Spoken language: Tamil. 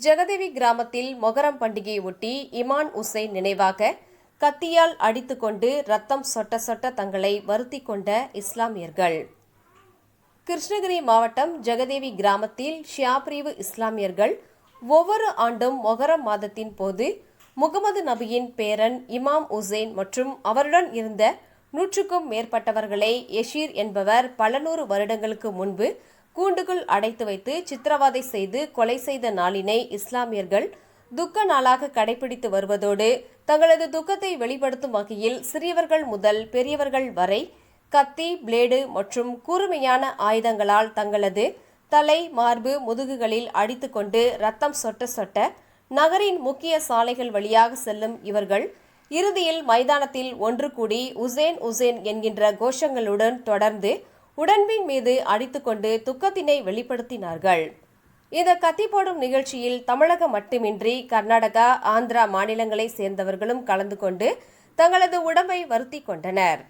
ஜெகதேவி கிராமத்தில் மொகரம் பண்டிகையை ஒட்டி இமான் உசைன் நினைவாக கத்தியால் அடித்துக்கொண்டு ரத்தம் சொட்ட சொட்ட தங்களை வருத்தி கொண்ட இஸ்லாமியர்கள். கிருஷ்ணகிரி மாவட்டம் ஜெகதேவி கிராமத்தில் ஷியாபிரிவு இஸ்லாமியர்கள் ஒவ்வொரு ஆண்டும் மொகரம் மாதத்தின் போது முகமது நபியின் பேரன் இமாம் உசேன் மற்றும் அவருடன் இருந்த நூற்றுக்கும் மேற்பட்டவர்களை யஷீர் என்பவர் பல நூறு வருடங்களுக்கு முன்பு கூண்டுக்குள் அடைத்து வைத்து சித்திரவதை செய்து கொலை செய்த நாளினை இஸ்லாமியர்கள் துக்க நாளாக கடைபிடித்து வருவதோடு தங்களது துக்கத்தை வெளிப்படுத்தும் வகையில் சிறியவர்கள் முதல் பெரியவர்கள் வரை கத்தி பிளேடு மற்றும் கூர்மையான ஆயுதங்களால் தங்களது தலை மார்பு முதுகுகளில் அடித்துக்கொண்டு ரத்தம் சொட்ட சொட்ட நகரின் முக்கிய சாலைகள் வழியாக செல்லும் இவர்கள் இறுதியில் மைதானத்தில் ஒன்று கூடி உசேன் உசேன் என்கின்ற கோஷங்களுடன் தொடர்ந்து உடன்பின் மீது அடித்துக்கொண்டு துக்கத்தினை வெளிப்படுத்தினார்கள். இந்த கத்தி போடும் நிகழ்ச்சியில் தமிழகம் மட்டுமின்றி கர்நாடகா ஆந்திரா மாநிலங்களைச் சேர்ந்தவர்களும் கலந்து கொண்டு தங்களது உடம்பை வருத்திக் கொண்டனர்.